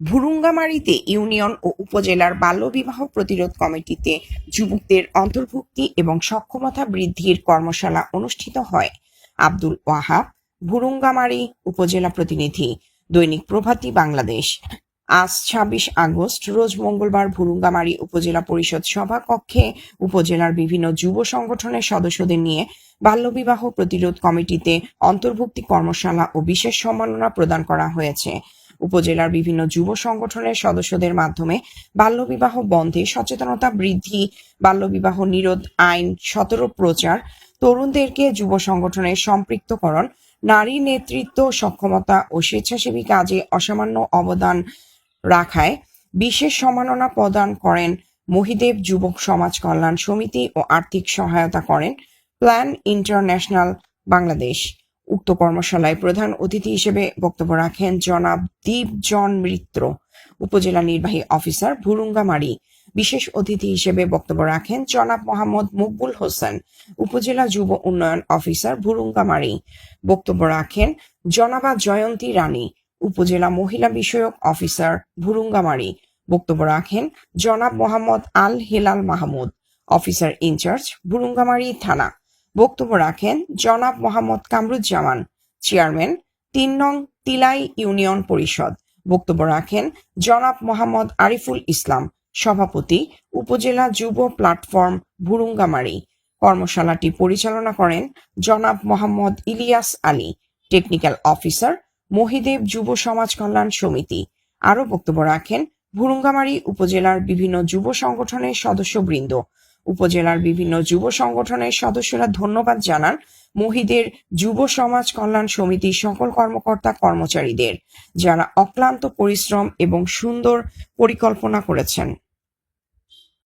ভুরুঙ্গামারীতে union ও উপজেলার বাল্যবিবাহ প্রতিরোধ কমিটিতে যুবকদের অন্তর্ভুক্তি এবং সক্ষমতা বৃদ্ধির কর্মশালা অনুষ্ঠিত হয়। আব্দুল ওয়াহাব, ভুরুঙ্গামারী উপজেলা প্রতিনিধি, দৈনিক প্রভাতী বাংলাদেশ। আজ ছাব্বিশ আগস্ট, রোজ মঙ্গলবার ভুরুঙ্গামারী উপজেলা পরিষদ সভা কক্ষে উপজেলার বিভিন্ন যুব সংগঠনের সদস্যদের নিয়ে বাল্যবিবাহ প্রতিরোধ কমিটিতে অন্তর্ভুক্তি কর্মশালা ও বিশেষ সম্মাননা প্রদান করা হয়েছে। উপজেলার বিভিন্ন যুব সংগঠনের সদস্যদের মাধ্যমে বাল্যবিবাহ বন্ধে সচেতনতা বৃদ্ধি, বাল্যবিবাহ নিরোধ আইন, সতেরো প্রচার, তরুণদেরকে যুব সংগঠনের সম্পৃক্তকরণ, নারী নেতৃত্ব সক্ষমতা ও স্বেচ্ছাসেবী কাজে অসামান্য অবদান রাখায় বিশেষ সম্মাননা প্রদান করেন, মহিদেব যুবক সমাজ কল্যাণ সমিতি ও আর্থিক সহায়তা করেন, প্ল্যান ইন্টারন্যাশনাল বাংলাদেশ। উক্ত কর্মশালায় প্রধান অতিথি হিসেবে বক্তব্য রাখেন জনাব দীপজন মিত্র, উপজেলা নির্বাহী অফিসার ভুরুঙ্গামারি। বিশেষ অতিথি হিসেবে বক্তব্য রাখেন জনাব মোহাম্মদ মকবুল হোসেন, উপজেলা যুব উন্নয়ন অফিসার ভুরুঙ্গামারি। বক্তব্য রাখেন জনাবা জয়ন্তী রানী, উপজেলা মহিলা বিষয়ক অফিসার ভুরুঙ্গামারি। বক্তব্য রাখেন জনাব Mohammad Al Hilal Mahmud, officer in charge Bhurungamari থানা। বক্তব্য রাখেন জনাব মোহাম্মদ কামরুজ্জামান, চেয়ারম্যান, তিন নং তিলাই ইউনিয়ন পরিষদ। বক্তব্য রাখেন জনাব মোহাম্মদ আরিফুল ইসলাম, সভাপতি, উপজেলা যুব প্ল্যাটফর্ম, ভুরুঙ্গামারি। কর্মশালাটি পরিচালনা করেন জনাব মোহাম্মদ ইলিয়াস আলী, টেকনিক্যাল অফিসার, মহিদেব যুব সমাজ কল্যাণ সমিতি। আরও বক্তব্য রাখেন ভুরুঙ্গামারী উপজেলার বিভিন্ন যুব সংগঠনের সদস্যবৃন্দ। উপজেলার বিভিন্ন যুব সংগঠনের সদস্যরা ধন্যবাদ জানান মহিদের যুব সমাজ কল্যাণ সমিতির সকল কর্মকর্তা কর্মচারীদের, যারা অক্লান্ত পরিশ্রম এবং সুন্দর পরিকল্পনা করেছেন।